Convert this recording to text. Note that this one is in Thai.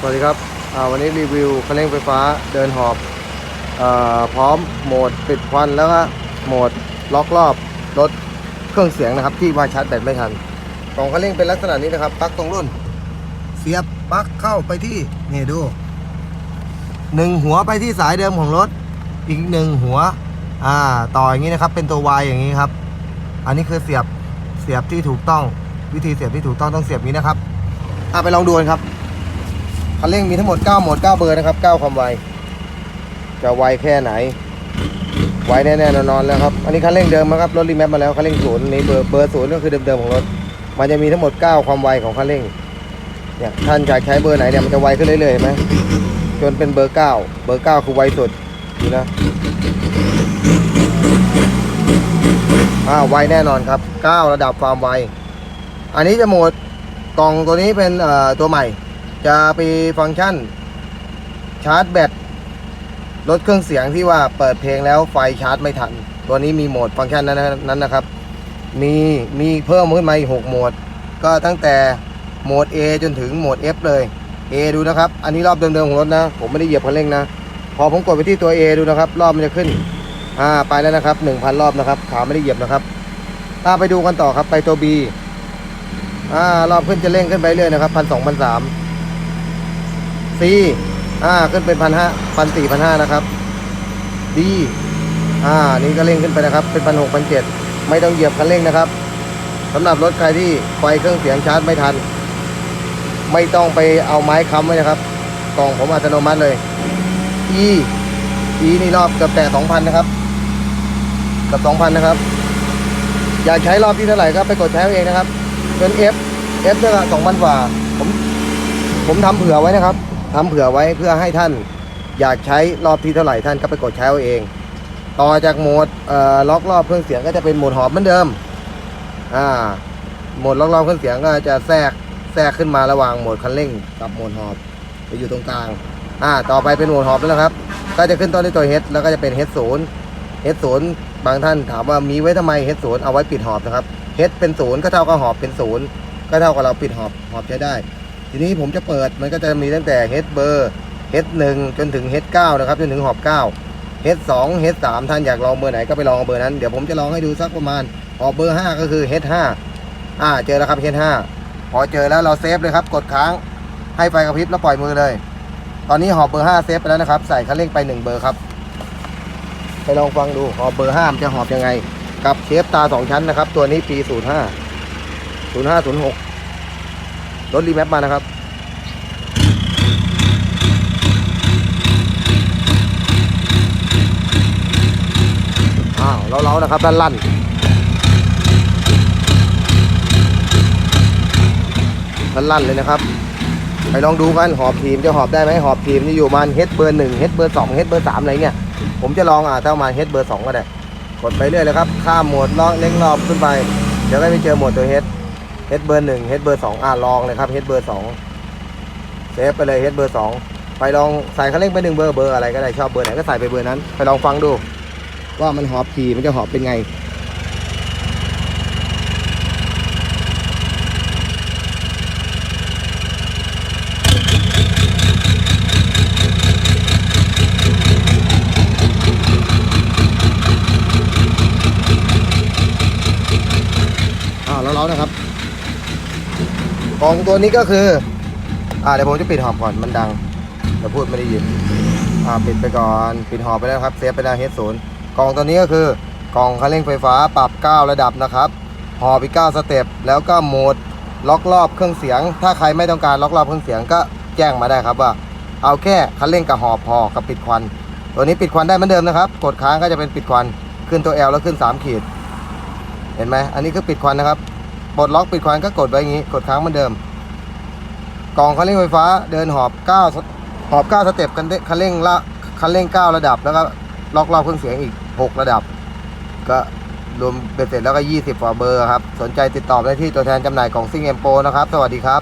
สวัสดีครับวันนี้รีวิวคันเร่งไฟฟ้าเดินหอบอพร้อมโหมดปิดควันแล้วก็โหมดล็อกรอบรถเครื่องเสียงนะครับ ที่มาชาร์จแบตไม่ทันกล่องคันเร่งเป็นลักษณะนี้นะครับปลั๊กตรงรุ่น เสียบปลั๊กเข้าไปที่นี่ดูหนึ่งหัวไปที่สายเดิมของรถ อีกหนึ่งหัวอ่าต่ออย่างนี้นะครับ เป็นตัว Y อย่างนี้ครับ อันนี้คือเสียบเสียบที่ถูกต้องวิธีเสียบที่ถูกต้องต้องเสียบนี้นะครับอะไปลองดูกันครับ คันเร่งมีทั้งหมด 9 โหมด 9 เบอร์นะครับ 9 ความไว จะไวแค่ไหน ไวแน่ๆนอนๆแล้วครับ อันนี้คันเร่งเดิมนะครับ รถรีแมปมาแล้ว คันเร่งศูนย์นี่เบอร์เบอร์ศูนย์ก็คือเดิมๆของรถ มันจะมีทั้งหมด 9 ความไวของคันเร่ง เนี่ย ท่านอยากใช้เบอร์ไหนเนี่ย มันจะไวขึ้นเรื่อยๆเห็นไหมจนเป็นเบอร์ 9 เบอร์ 9 คือไวสุดดูนะอ่าไวแน่นอนครับ 9 ระดับความไว อันนี้จะโหมดกล่องตัวนี้เป็นตัวใหม่ จะมีฟังก์ชันชาร์จแบตลดเครื่องเสียงที่ว่าเปิดเพลงแล้วไฟชาร์จไม่ทัน ตัวนี้มีโหมดฟังก์ชันนั้นนั้นนะครับ มีมีเพิ่มขึ้นมาอีก6โหมด ก็ตั้งแต่โหมด A จนถึงโหมด F เลย A ดูนะครับ อันนี้รอบเดิมๆของรถนะ ผมไม่ได้เหยียบคันเร่งนะ พอผมกดไปที่ตัว A ดูนะครับ รอบมันจะขึ้นอ่าไปแล้วนะครับ 1,000 รอบนะครับ ขาไม่ได้เหยียบนะครับถ้าไปดูกันต่อครับไปตัว B อ่ารอบขึ้นจะเร่งขึ้นไปเรื่อยนะครับพันสองพันสาม ซีอ่าขึ้นเป็นพันห้าพันสี่พันห้านะครับดีอ่านี่ก็เร่งขึ้นไปนะครับ เป็นพันหกพันเจ็ดไม่ต้องเหยียบคันเร่งนะครับสำหรับรถใครที่ไฟเครื่องเสียงชาร์จไม่ทัน ไม่ต้องไปเอาไม้ค้ำไว้นะครับกล่องผมอัตโนมัติเลย E E นี่รอบเกือบแต่สองพันนะครับกับสองพันนะครับ อยากใช้รอบที่เท่าไหร่ก็ไปกดใช้เอาเองนะครับเป็น F F เนี่ยสองพันกว่าผมผมทำเผื่อไว้นะครับ ทำเผื่อไว้เพื่อให้ท่านอยากใช้รอบที่เท่าไหร่ท่านก็ไปกดใช้เอาเอง ต่อจากโหมดล็อกรอบเครื่องเสียงก็จะเป็นโหมดหอบเหมือนเดิมอ่าโหมดล็อกรอบเครื่องเสียงก็จะแทรกแทรกขึ้นมาระหว่างโหมดคันเร่งกับโหมดหอบไปอยู่ตรงกลางอ่าต่อไปเป็นโหมดหอบแล้วครับ ก็จะขึ้นต้นด้วยตัว H แล้วก็จะเป็น H 0 H 0บางท่านถามว่ามีไว้ทำไม H 0เอาไว้ปิดหอบนะครับ H เป็นศูนย์ก็เท่ากับหอบเป็นศูนย์ก็เท่ากับเราปิดหอบหอบใช้ได้ ทีนี้ผมจะเปิดมันก็จะมีตั้งแต่ H เบอร์ H 1จนถึง H 9นะครับจนถึงหอบ 9 H 2 H 3ท่านอยากลองเบอร์ไหนก็ไปลองเบอร์นั้นเดี๋ยวผมจะลองให้ดูสักประมาณหอบเบอร์ 5 ก็คือ H 5อ่าเจอแล้วครับ H 5พอเจอแล้วเราเซฟเลยครับกดค้างให้ไฟกระพริบแล้วปล่อยมือเลย ตอนนี้หอบเบอร์ 5 เซฟไปแล้วนะครับ ใส่คันเร่งไป 1 เบอร์ครับ ไปลองฟังดูหอบเบอร์5มันจะหอบยังไง กับเชฟตา 2 ชั้นนะครับ ตัวนี้ปี 05 05 06 รถรีแมปมานะครับ อ้าวเล้าๆนะครับด้านลั่นด้านลั่นเลยนะครับ ไปลองดูกันหอบทีมจะหอบได้ไหมหอบทีมนี่อยู่มาเฮดเบอร์หนึ่งเฮดเบอร์สองเฮดเบอร์สามอะไรเงี้ยผมจะลองอะถ้ามาเฮดเบอร์สองก็ได้ กดไปเรื่อยเลยครับ ข้ามโหมดล้อเล็งรอบขึ้นไป เดี๋ยวก็ไปเจอโหมดตัวเฮด เฮดเบอร์หนึ่งเฮดเบอร์สองอ่าลองเลยครับเฮดเบอร์สองเซฟไปเลยเฮดเบอร์สองไปลองใส่คันเร่งไปหนึ่งเบอร์เบอร์อะไรก็ได้ชอบเบอร์ไหนก็ใส่ไปเบอร์นั้น ไปลองฟังดู ว่ามันหอบทีมันจะหอบเป็นไง อ่าแล้วเรานะครับ กล่องตัวนี้ก็คือ อ่าเดี๋ยวผมจะปิดหอบก่อนมันดังเดี๋ยวพูดไม่ได้ยินอ่าปิดไปก่อนปิดหอบไปแล้วครับเซฟไปแล้วเฮดศูนย์กล่องตัวนี้ก็คือกล่องคันเร่งไฟฟ้าปรับ 9 ระดับนะครับหอบอีก 9 สเต็ปแล้วก็โหมดล็อกรอบเครื่องเสียง ถ้าใครไม่ต้องการล็อกรอบเครื่องเสียงก็แจ้งมาได้ครับว่า เอาแค่คันเร่งกับหอบพอกับปิดควัน ตัวนี้ปิดควันได้เหมือนเดิมนะครับกดค้างก็จะเป็นปิดควันขึ้นตัว L แล้วขึ้น 3 ขีด เห็นไหมอันนี้คือปิดควันนะครับ ปลดล็อกปิดควันก็กดไว้อย่างนี้ กดค้างเหมือนเดิม กล่องคันเร่งไฟฟ้าเดินหอบ9หอบ9สเต็ปกันคันเร่งละคันเร่ง 9 ระดับแล้วก็ล็อกรอบเครื่องเสียงอีก 6 ระดับ ก็รวมเป็นเสร็จแล้วก็ 20กว่าเบอร์ครับ สนใจติดต่อได้ที่ตัวแทนจำหน่ายของซิงเอ็มโปนะครับ สวัสดีครับ